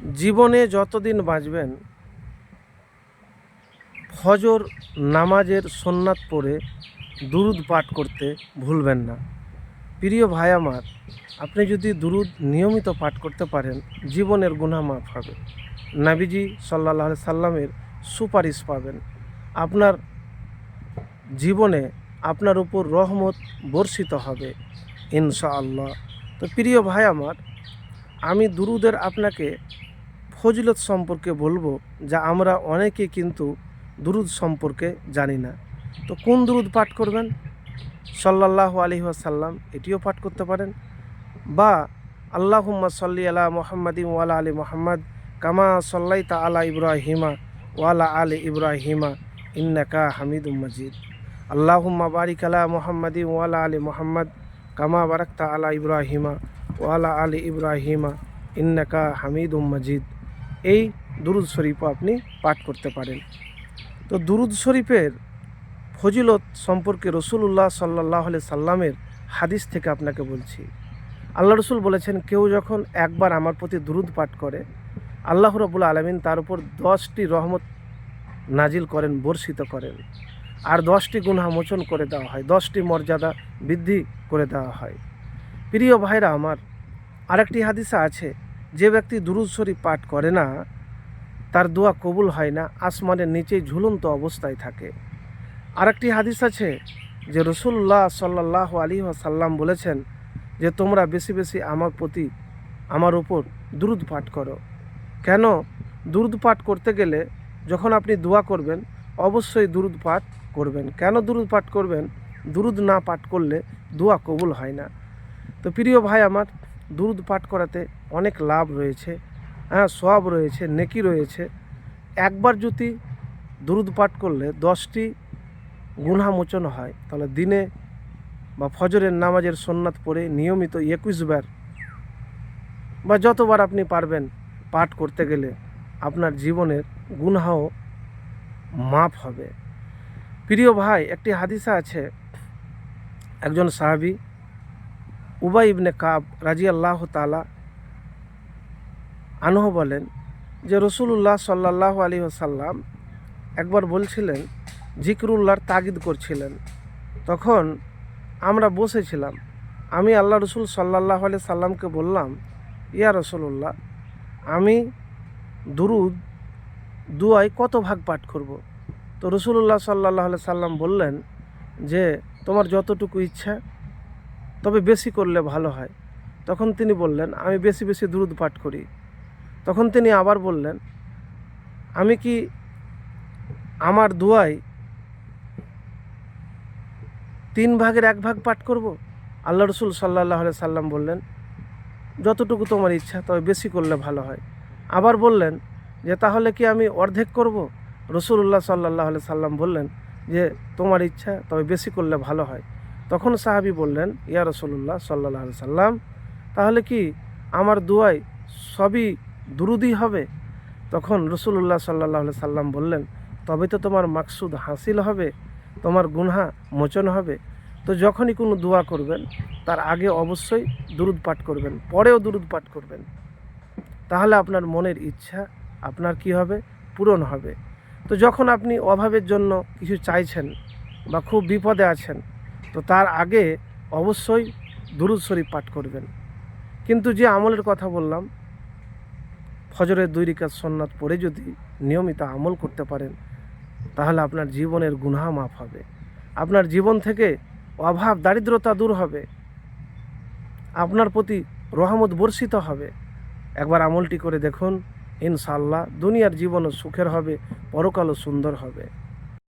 জীবনে যতদিন বাঁচবেন, ফজর নামাজের সোননাথ পড়ে দুরুদ পাঠ করতে ভুলবেন না। প্রিয় ভাই আমার, আপনি যদি দুরুদ নিয়মিত পাঠ করতে পারেন, জীবনের গুনাহ মাফ হবে। নাবিজি সাল্লাহ সাল্লামের সুপারিশ পাবেন। আপনার জীবনে আপনার উপর রহমত বর্ষিত হবে, ইনশাআল্লাহ। তো প্রিয় ভাই আমার, আমি দুরুদের আপনাকে ফজিলত সম্পর্কে বলব যা আমরা অনেকে কিন্তু দুরুদ সম্পর্কে জানি না। তো কোন দুরুদ পাঠ করবেন? সাল্লাল্লাহু আলাইহি ওয়াসাল্লাম এটিও পাঠ করতে পারেন। বা আল্লাহুম্মা সাল্লি আলা মুহাম্মাদিন ওয়ালা আলী মোহাম্মদ কামা সাল্লাইতা আলা ইব্রাহিমা ওয়ালা আলী ইব্রাহিমা ইন্নাকা হামিদুম মজিদ। আল্লাহুম্মা বারিক আলা মুহাম্মাদিন ওয়ালা আলী মোহাম্মদ কামা বারাকতা আলা ইব্রাহিমা ওয়ালা আলী ইব্রাহিমা ইন্নাকা হামিদুম মাজিদ। এই দুরুদ শরীফও আপনি পাঠ করতে পারেন। তো দুরুদ শরীফের ফজিলত সম্পর্কে রসুল্লাহ সাল্লাহ সাল্লামের হাদিস থেকে আপনাকে বলছি। আল্লাহ রসুল বলেছেন, কেউ যখন একবার আমার প্রতি দুরুদ পাঠ করে, আল্লাহ রবুল আলমিন তার উপর দশটি রহমত নাজিল করেন, বর্ষিত করেন। আর দশটি গুণা মোচন করে দেওয়া হয়, দশটি মর্যাদা বৃদ্ধি করে দেওয়া হয়। প্রিয় ভাইরা, আমার আরেকটি হাদিসা আছে যে ব্যক্তি দুরুদ শরীফ পাঠ করে না, তার দোয়া কবুল হয় না, আসমানের নিচেই ঝুলন্ত অবস্থায় থাকে। আরেকটি হাদিস আছে যে রসুল্লাহ সাল্লাহ আলী সাল্লাম বলেছেন যে, তোমরা বেশি বেশি আমার প্রতি আমার উপর দুরুদ পাঠ করো। কেন? দুরুদ পাঠ করতে গেলে যখন আপনি দোয়া করবেন, অবশ্যই দুরুদ পাঠ করবেন। কেন দুরুদ পাঠ করবেন? দুরুদ না পাঠ করলে দোয়া কবুল হয় না। তো প্রিয় ভাই আমার দুরুদ পাঠ করাতে অনেক লাভ রয়েছে হ্যাঁ সব রয়েছে, নেকি রয়েছে। একবার যদি দুরুদ পাঠ করলে দশটি গুণামোচন হয়, তাহলে দিনে বা ফজরের নামাজের সোননাথ পড়ে নিয়মিত একুশ বার বা যতবার আপনি পারবেন পাঠ করতে গেলে আপনার জীবনের গুনাহও মাপ হবে। প্রিয় ভাই, একটি হাদিসা আছে, একজন সাহাবি উবাই ইবনে কাব রাজি আল্লাহ তালা আনহ বলেন যে রসুল্লাহ সাল্লাহ আলী সাল্লাম একবার বলছিলেন জিকরুল্লাহর তাগিদ করছিলেন তখন আমরা বসেছিলাম আমি আল্লাহ রসুল সাল্লাহ আলি সাল্লামকে বললাম, ইয়া রসুল্লাহ আমি দুরুদ দুয়াই কত ভাগ পাঠ করব। তো রসুল্লাহ সাল্লাহ সাল্লাম বললেন যে, তোমার যতটুকু ইচ্ছা তবে বেশি করলে ভালো হয়। তখন তিনি বললেন, আমি বেশি বেশি দুরুদ পাঠ করি। তখন তিনি আবার বললেন, আমি কি আমার দুয়াই তিন ভাগের এক ভাগ পাঠ করব? আল্লাহ রসুল সাল্লাহ সাল্লাম বললেন, যতটুকু তোমার ইচ্ছা, তবে বেশি করলে ভালো হয়। আবার বললেন, যে তাহলে কি আমি অর্ধেক করব? রসুল্লাহ সাল্লাহ সাল্লাম বললেন, যে তোমার ইচ্ছা, তবে বেশি করলে ভালো হয়। তখন সাহাবি বললেন, ইয়া রসুল্লাহ সাল্লাহ সাল্লাম, তাহলে কি আমার দুয়াই সবই দুরুদি হবে? তখন রসুল্লাহ সাল্লাহ সাল্লাম বললেন, তবে তো তোমার মাকসুদ হাসিল হবে, তোমার গুনহা মোচন হবে। তো যখনই কোনো দোয়া করবেন, তার আগে অবশ্যই দুরুদ পাঠ করবেন, পরেও দুরুদ পাঠ করবেন। তাহলে আপনার মনের ইচ্ছা আপনার কি হবে? পূরণ হবে। তো যখন আপনি অভাবের জন্য কিছু চাইছেন বা খুব বিপদে আছেন তো তার আগে অবশ্যই দুরুদ শরীফ পাঠ করবেন। কিন্তু যে আমলের কথা বললাম, ফজরের দুই রিকাত সন্ন্যাত পড়ে যদি নিয়মিত আমল করতে পারেন, তাহলে আপনার জীবনের গুনাহ মাফ হবে। আপনার জীবন থেকে অভাব, দারিদ্রতা দূর হবে। আপনার প্রতি রহমত বর্ষিত হবে। একবার আমলটি করে দেখুন ইনশাল্লাহ দুনিয়ার জীবনও সুখের হবে, পরকালও সুন্দর হবে।